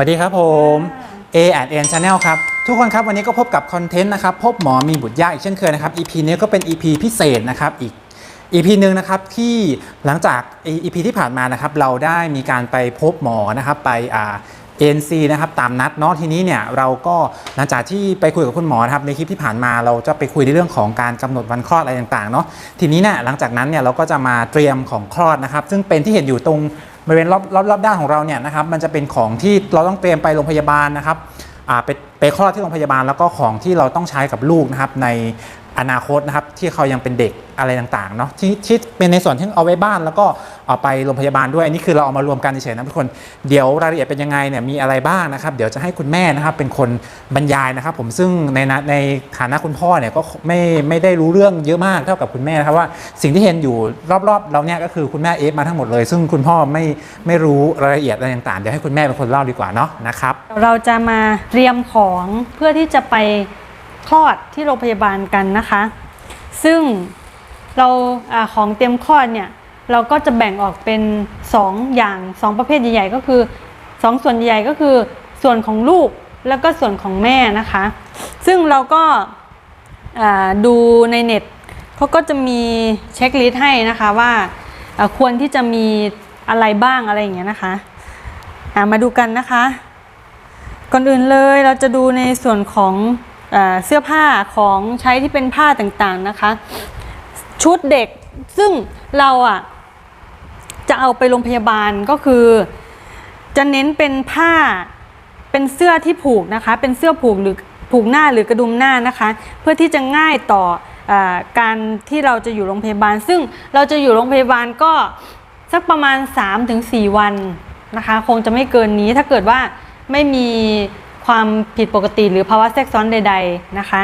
สวัสดีครับผม A and N Channel ครับ ทุกคนครับวันนี้ก็พบกับคอนเทนต์นะครับ พบหมอมีบุตรยากอีกเช่นเคยนะครับ EP นี้ก็เป็น EP พิเศษนะครับอีก EP หนึ่งนะครับที่หลังจาก EP ที่ผ่านมานะครับ เราได้มีการไปพบหมอนะครับไปอ่า ANC นะครับตามนัดเนาะทีนี้เนี่ยเราก็หลังจากที่ไปคุยกับคุณหมอนะครับในคลิปที่ผ่านมาเราจะไปคุยในเรื่องของการกำหนดวันคลอดอะไรต่างๆเนาะทีนี้เนี่ยหลังจากนั้นเนี่ยเราก็จะมาเตรียมของคลอดนะครับ ซึ่งเป็นที่เห็นอยู่ตรง บริเวณรอบรอบรอบด้านของเราเนี่ยนะครับมันจะเป็นของที่เราต้องเตรียมไปโรงพยาบาลนะครับไปไปคลอดที่โรงพยาบาลแล้วก็ของที่เราต้องใช้กับลูกนะครับใน อนาคตนะครับที่เขายังเป็นเด็กอะไรต่างๆเนาะที่ที่เป็นในส่วนที่เอาไว้บ้านแล้วก็เอาไปโรงพยาบาลด้วยอันนี้คือเราเอามารวมกันเฉยๆนะทุกคนเดี๋ยวรายละเอียดเป็นยังไงเนี่ยมีอะไรบ้างนะครับ เดี๋ยวจะให้คุณแม่นะครับเป็นคนบรรยายนะครับ ผมซึ่งในในฐานะคุณพ่อเนี่ยก็ไม่ไม่ได้รู้เรื่องเยอะมากเท่ากับคุณแม่นะครับว่าสิ่งที่เห็นอยู่รอบๆเราเนี่ยก็คือคุณแม่เอฟมาทั้งหมดเลย ซึ่งคุณพ่อไม่ไม่รู้รายละเอียดอะไรต่างๆเดี๋ยวให้คุณแม่เป็นคนเล่าดีกว่าเนาะนะครับเราจะมาเตรียมของเพื่อที่จะไป คลอดที่โรงพยาบาลกันนะคะ ซึ่งเราอของเตรียมคลอดเนี่ยเราก็จะแบ่งออกเป็น 2 อย่าง 2 ประเภทใหญ่ๆก็คือ 2 ส่วนใหญ่ก็คือส่วนของลูกแล้วก็ส่วนของแม่นะคะ ซึ่งเราก็ดูในเน็ตเขาก็จะมีเช็คลิสต์ให้นะคะว่าควรที่จะมีอะไรบ้างอะไรอย่างเงี้ยนะคะามาดูกันนะคะ ก่อนอื่นเลยเราจะดูในส่วนของ เสื้อผ้าของใช้ที่เป็นผ้าต่างๆนะคะ ชุดเด็กซึ่งเราอะจะเอาไปโรงพยาบาลก็คือ จะเน้นเป็นผ้าเป็นเสื้อที่ผูกนะคะ เป็นเสื้อผูกหรือผูกหน้าหรือกระดุมหน้านะคะ เพื่อที่จะง่ายต่อออการที่เราจะอยู่โรงพยาบาล ซึ่งเราจะอยู่โรงพยาบาลก็สักประมาณ 3-4 วันนะคะ คงจะไม่เกินนี้ถ้าเกิดว่าไม่มี ความผิดปกติหรือภาวะแทรกซ้อนใด ๆนะคะ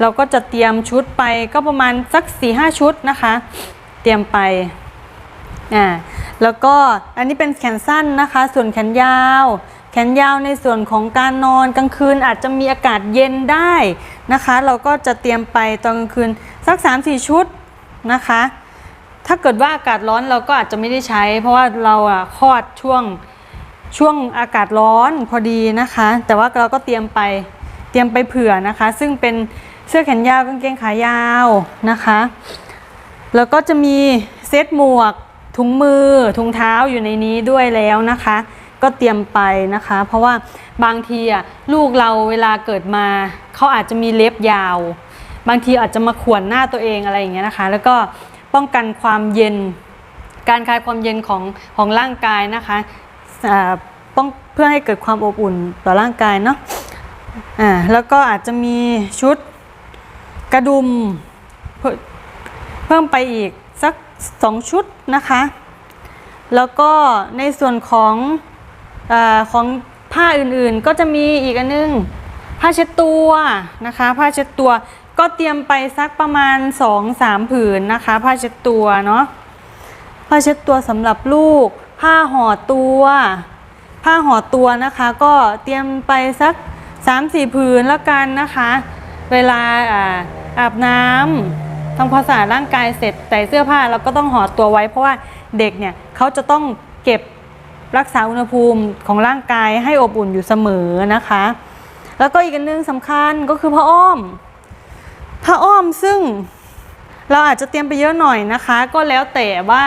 เราก็จะเตรียมชุดไปก็ประมาณสัก4ีหชุดนะคะ เตรียมไปอ่าแล้วก็อันนี้เป็นแขนสั้นนะคะ ส่วนแขนยาว แขนยาวในส่วนของการนอนกลางคืนอาจจะมีอากาศเย็นได้นะคะ เราก็จะเตรียมไปตอนกลางคืนสัก 3-4 ชุดนะคะ ถ้าเกิดว่าอากาศร้อนเราก็อาจจะไม่ได้ใช้ เพราะว่าเราอะคลอดช่วง ช่วงอากาศร้อนพอดีนะคะ แต่ว่าเราก็เตรียมไปเตรียมไปเผื่อนะคะ ซึ่งเป็นเสื้อแขนยาวกางเกงขายาวนะคะ แล้วก็จะมีเซตหมวกถุงมือถุงเท้าอยู่ในนี้ด้วยแล้วนะคะ ก็เตรียมไปนะคะ เพราะว่าบางทีอะลูกเราเวลาเกิดมาเขาอาจจะมีเล็บยาว บางทีอาจจะมาข่วนหน้าตัวเองอะไรอย่างเงี้ยนะคะ แล้วก็ป้องกันความเย็น การคลายความเย็นของของร่างกายนะคะ ป้องเพื่อให้เกิดความอบอุ่นต่อร่างกายเนาะอ่าแล้วก็อาจจะมีชุดกระดุมเพิ่มเพิ่มไปอีกสักสองชุดนะคะ แล้วก็ในส่วนของอของผ้าอื่นๆ ก็จะมีอีกอันนึงผ้าเช็ดตัวนะคะผ้าเช็ดตัวก็เตรียมไปสักประมาณ 2-3 ผืนนะคะ ผ้าเช็ดตัวเนาะผ้าเช็ดตัวสำหรับลูก ผ้าห่อตัว ผ้าห่อตัวนะคะ ก็เตรียมไปสัก 3-4ผืนแล้วกันนะคะ เวลาอาอาบน้ำทำความสะอาดร่างกายเสร็จใส่เสื้อผ้าเราก็ต้องห่อตัวไว้ เพราะว่าเด็กเนี่ยเขาจะต้องเก็บรักษาอุณหภูมิของร่างกายให้อบอุ่นอยู่เสมอนะคะ แล้วก็อีกอันหนึงสำคัญก็คือผ้าอ้อมผ้าอ้อมซึ่งเราอาจจะเตรียมไปเยอะหน่อยนะคะ ก็แล้วแต่ว่า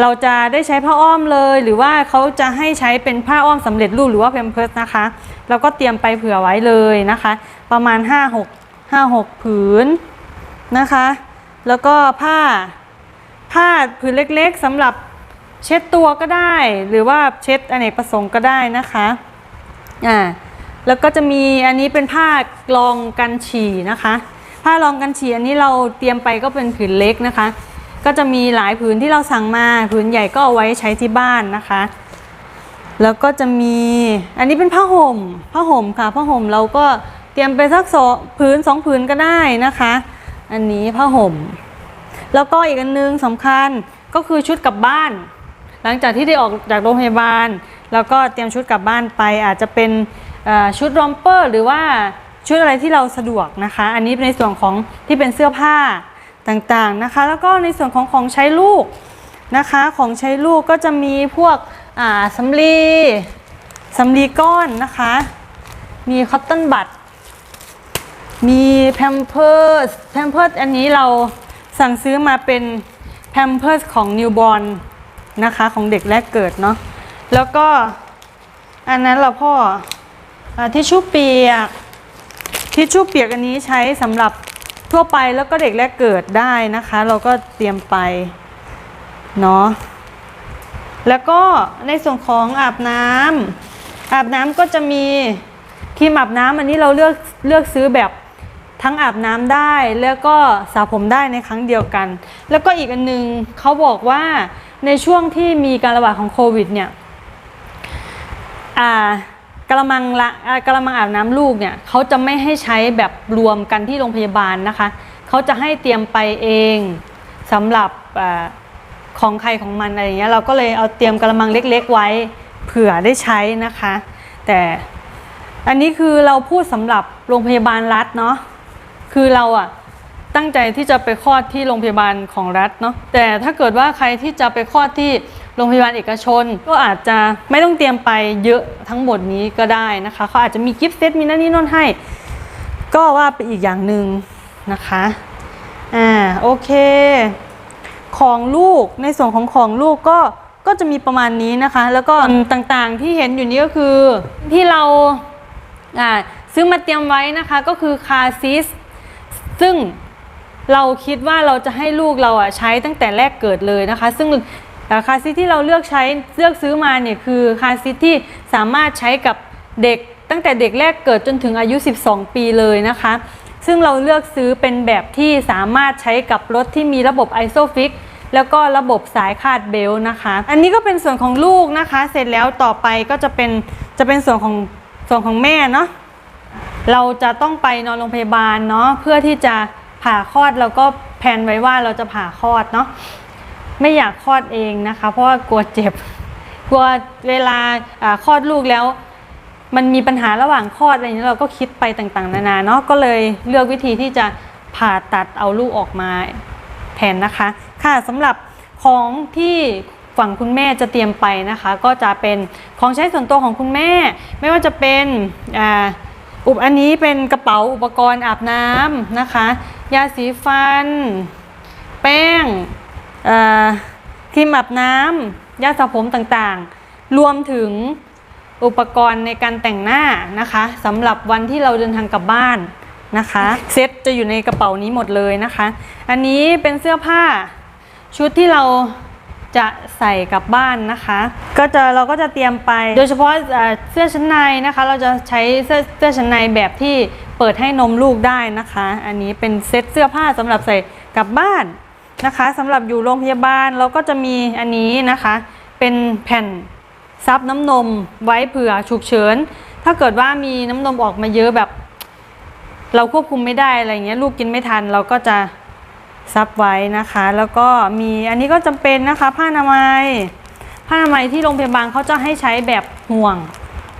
เราจะได้ใช้ผ้าอ้อมเลย หรือว่าเขาจะให้ใช้เป็นผ้าอ้อมสำเร็จรูปหรือว่าเพมเพิร์สนะคะ เราก็เตรียมไปเผื่อไว้เลยนะคะ ประมาณ 5 6 5 6 ผืนนะคะ แล้วก็ผ้าผ้าผืนเล็กๆสำหรับเช็ดตัวก็ได้ หรือว่าเช็ดอเนกประสงค์ก็ได้นะคะอ่าแล้วก็จะมีอันนี้เป็นผ้ารองกันฉี่นะคะ ผ้ารองกันฉี่อันนี้เราเตรียมไปก็เป็นผืนเล็กนะคะ ก็จะมีหลายผืนที่เราสั่งมาผืนใหญ่ก็เอาไว้ใช้ที่บ้านนะคะ แล้วก็จะมีอันนี้เป็นผ้าห่มผ้าห่มค่ะผ้าห่มเราก็เตรียมไปสักสองผืนสองผืนก็ได้นะคะ อันนี้ผ้าห่ม แล้วก็อีกอันนึงสำคัญก็คือชุดกลับบ้าน หลังจากที่ได้ออกจากโรงพยาบาล แล้วก็เตรียมชุดกลับบ้านไป อาจจะเป็นชุดรอมเปอร์ หรือว่าชุดอะไรที่เราสะดวกนะคะ อันนี้ในส่วนของที่เป็นเสื้อผ้า ต่างๆนะคะ แล้วก็ในส่วนของของใช้ลูกนะคะ ของใช้ลูกก็จะมีพวกสำลีสำลีก้อนนะคะ มีคอตตอนบัดมีแพมเพิร์สแพมเพิร์สอันนี้เราสั่งซื้อมาเป็นแพมเพิร์สของนิวบอ r นะคะ ของเด็กแรกเกิดเนาะแล้วก็อันนั้นเราพ่ออทิชชู่เปียกทิชชู่เปียกอันนี้ใช้สำหรับ ทั่วไปแล้วก็เด็กแรกเกิดได้นะคะ เราก็เตรียมไปเนาะแล้วก็ในส่วนของอาบน้ำอาบน้ำก็จะมีครีมอาบน้ำอันนี้เราเลือกเลือกซื้อแบบทั้งอาบน้ำได้แล้วก็สระผมได้ในครั้งเดียวกัน แล้วก็อีกอันนึงเขาบอกว่าในช่วงที่มีการระบาดของโควิดเนี่ยอ่า กระมังละกระมังอาบน้ำลูกเนี่ยเขาจะไม่ให้ใช้แบบรวมกันที่โรงพยาบาลนะคะเขาจะให้เตรียมไปเองสำหรับอของใครของมันอะไรอย่างเงี้ยเราก็เลยเอาเตรียมกระมังเล็ก ๆ ไว้เผื่อได้ใช้นะคะ แต่อันนี้คือเราพูดสำหรับโรงพยาบาลรัฐเนาะคือเราอะตั้งใจที่จะไปคลอดที่โรงพยาบาลของรัฐเนาะแต่ถ้าเกิดว่าใครที่จะไปคลอดที่ โรงพยาบาลเอกชน ก็อาจจะไม่ต้องเตรียมไปเยอะทั้งหมดนี้ก็ได้นะคะเขาอาจจะมีกิฟต์เซตมีนั่นนี่โน่นให้ ก็ว่าไปอีกอย่างหนึ่งนะคะอ่าโอเค ของลูกในส่วนของของลูกก็ก็จะมีประมาณนี้นะคะ แล้วก็ต่างๆที่เห็นอยู่นี้ก็คือที่เราอ่าซื้อมาเตรียมไว้นะคะก็คือคาซิสซึ่งเราคิดว่าเราจะให้ลูกเราอะใช้ตั้งแต่แรกเกิดเลยนะคะ ซึ่ง เอ่คาร์ซีทที่เราเลือกใช้เลือกซื้อมาเนี่ยคือคาร์ซีทที่สามารถใช้กับเด็กตั้งแต่เด็กแรกเกิดจนถึงอายุ 12 ปีเลยนะคะ ซึ่งเราเลือกซื้อเป็นแบบที่สามารถใช้กับรถที่มีระบบ ISOFIX แล้วก็ระบบสายคาดเบลต์นะคะ อันนี้ก็เป็นส่วนของลูกนะคะ เสร็จแล้วต่อไปก็จะเป็นจะเป็นส่วนของส่วนของแม่เนาะ เราจะต้องไปนอนโรงพยาบาลเนาะเพื่อที่จะผ่าคลอดเราก็แผนไว้ว่าเราจะผ่าคลอดเนาะ ไม่อยากคลอดเองนะคะ เพราะว่ากลัวเจ็บ กลัวเวลาคลอดลูกแล้ว มันมีปัญหาระหว่างคลอดอะไรอย่างนี้เราก็คิดไปต่างๆ นานาเนาะก็เลยเลือกวิธีที่จะผ่าตัดเอาลูกออกมาแทนนะคะ ค่ะสำหรับของที่ฝั่งคุณแม่จะเตรียมไปนะคะ ก็จะเป็นของใช้ส่วนตัวของคุณแม่ ไม่ว่าจะเป็นอุปอันนี้เป็นกระเป๋าอุปกรณ์อาบน้ำนะคะ ยาสีฟัน แป้ง ครีมอาบน้ำยาสระผมต่างๆ รวมถึงอุปกรณ์ในการแต่งหน้านะคะสำหรับวันที่เราเดินทางกลับบ้านนะคะเซ็ตจะอยู่ในกระเป๋านี้หมดเลยนะคะ อันนี้เป็นเสื้อผ้าชุดที่เราจะใส่กลับบ้านนะคะ ก็จะเราก็จะเตรียมไป โดยเฉพาะเอ่อเสื้อชั้นในนะคะ เราจะใช้เสื้อเสื้อชั้นในแบบที่เปิดให้นมลูกได้นะคะ อันนี้เป็นเซ็ตเสื้อผ้าสำหรับใส่กลับบ้าน นะคะสำหรับอยู่โรงพยาบาลเราก็จะมีอันนี้นะคะ เป็นแผ่นซับน้ำนมไว้เผื่อฉุกเฉิน ถ้าเกิดว่ามีน้ำนมออกมาเยอะแบบ เราควบคุมไม่ได้อะไรเงี้ยลูกกินไม่ทันเราก็จะซับไว้นะคะ แล้วก็มีอันนี้ก็จำเป็นนะคะ ผ้าอนามัย ผ้าอนามัยที่โรงพยาบาลเขาจะให้ใช้แบบห่วง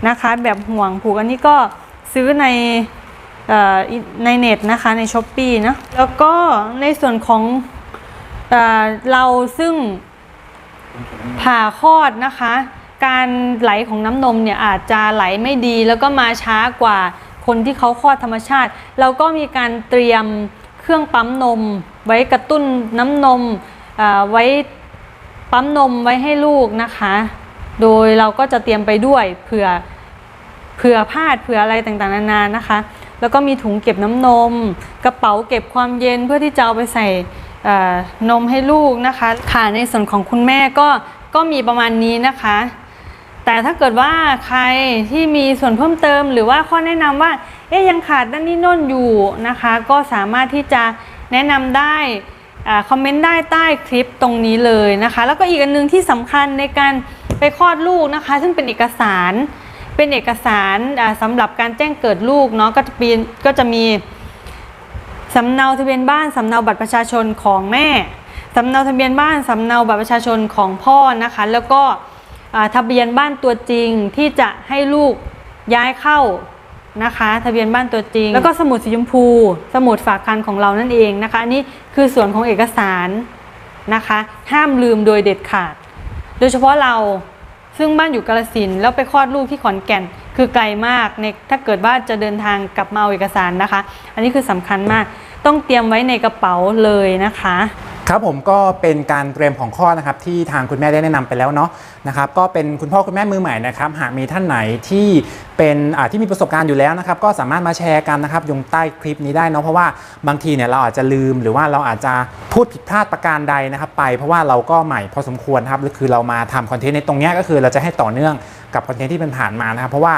นะคะ แบบห่วงผูกอันนี้ก็ซื้อในในเน็ตนะคะในช้อปปีนะแล้วก็ในส่วนของ เราซึ่งผ่าคลอดนะคะ การไหลของน้ำนมเนี่ยอาจจะไหลไม่ดีแล้วก็มาช้ากว่าคนที่เขาคลอดธรรมชาติ เราก็มีการเตรียมเครื่องปั๊มนม ไว้กระตุ้นน้ำนมอ่าไว้ปั๊มนมไว้ให้ลูกนะคะ โดยเราก็จะเตรียมไปด้วยเผื่อเผื่อพลาดเผื่ออะไรต่างๆนานานะคะ แล้วก็มีถุงเก็บน้ำนม กระเป๋าเก็บความเย็นเพื่อที่จะเอาไปใส่ นมให้ลูกนะคะค่ะในส่วนของคุณแม่ก็ก็มีประมาณนี้นะคะ แต่ถ้าเกิดว่าใครที่มีส่วนเพิ่มเติม หรือว่าข้อแนะนำว่าเอ๊ยยังขาดด้านนี้น่นอยู่นะคะ ก็สามารถที่จะแนะนำได้คอมเมนต์ได้ใต้คลิปตรงนี้เลยนะคะ แล้วก็อีกอันนึงที่สำคัญในการไปคลอดลูกนะคะ ซึ่งเป็นเอกสารเป็นเอกสารอ่าสำหรับการแจ้งเกิดลูกเนาะก็จะมีก็จะมี สำเนาทะเบียนบ้านสำเนาบัตรประชาชนของแม่สำเนาทะเบียนบ้านสำเนาบัตรประชาชนของพ่อนะคะ แล้วก็ทะเบียนบ้านตัวจริงที่จะให้ลูกย้ายเข้านะคะ ทะเบียนบ้านตัวจริง แล้วก็สมุดสีชมพู สมุดฝากคันของเรานั่นเองนะคะอันนี้คือส่วนของเอกสารนะคะ ห้ามลืมโดยเด็ดขาด โดยเฉพาะเราซึ่งบ้านอยู่กาลสินแล้วไปคลอดลูกที่ขอนแก่น คือไกลมากในถ้าเกิดว่าจะเดินทางกลับมาเอาเอกสารนะคะ อันนี้คือสำคัญมาก ต้องเตรียมไว้ในกระเป๋าเลยนะคะครับผมก็เป็นการเตรียมของข้อนะครับที่ทางคุณแม่ได้แนะนำไปแล้วเนาะนะครับก็เป็นคุณพ่อคุณแม่มือใหม่นะครับหากมีท่านไหนที่เป็นที่มีประสบการณ์อยู่แล้วนะครับก็สามารถมาแชร์กันนะครับอยงใต้คลิปนี้ได้เนาะเพราะว่าบางทีเนี่ยเราอาจจะลืมหรือว่าเราอาจจะพูดผิดพลาดประการใดนะครับ ไปเพราะว่าเราก็ใหม่พอสมควรนะครับคือเรามาทำคอนเทนต์ในตรงนี้ก็คือเราจะให้ต่อเนื่องกับคอนเทนต์ที่เป็นผ่านมานะครับเพราะว่า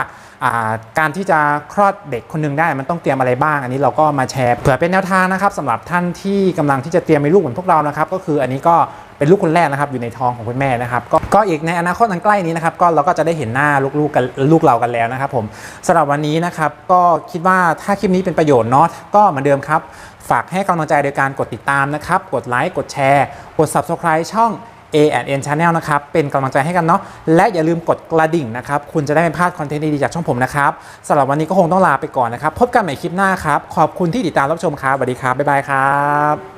การที่จะคลอดเด็กคนหนึงได้มันต้องเตรียมอะไรบ้าง อันนี้เราก็มาแชร์เผื่อเป็นแนวทางนะครับสำหรับท่านที่กำลังที่จะเตรียมมีลูกเหมือนพวกเรานะครับก็คืออันนี้ก็เป็นลูกคนแรกนะครับอยู่ในท้องของคุณแม่นะครับก็ก็อีกในอนาคตอันใกล้นี้นะครับก็เราก็จะได้เห็นหน้าลูกๆกันลูกเรากันแล้วนะครับผมสำหรับวันนี้นะครับก็คิดว่าถ้าคลิปนี้เป็นประโยชน์เนาะก็เหมือนเดิมครับ ฝากให้กำลังใจโดยการกดติดตามนะครับกดไลค์กดแชร์ กด subscribe ช่อง A N Channel นะครับ เป็นกำลังใจให้กันเนาะ และอย่าลืมกดกระดิ่งนะครับ คุณจะได้ไม่พลาดคอนเทนต์ดีๆจากช่องผมนะครับสำหรับวันนี้ก็คงต้องลาไปก่อนนะครับ พบกันใหม่คลิปหน้าครับ ขอบคุณที่ติดตามรับชมครับ สวัสดีครับ บ๊ายบายครับ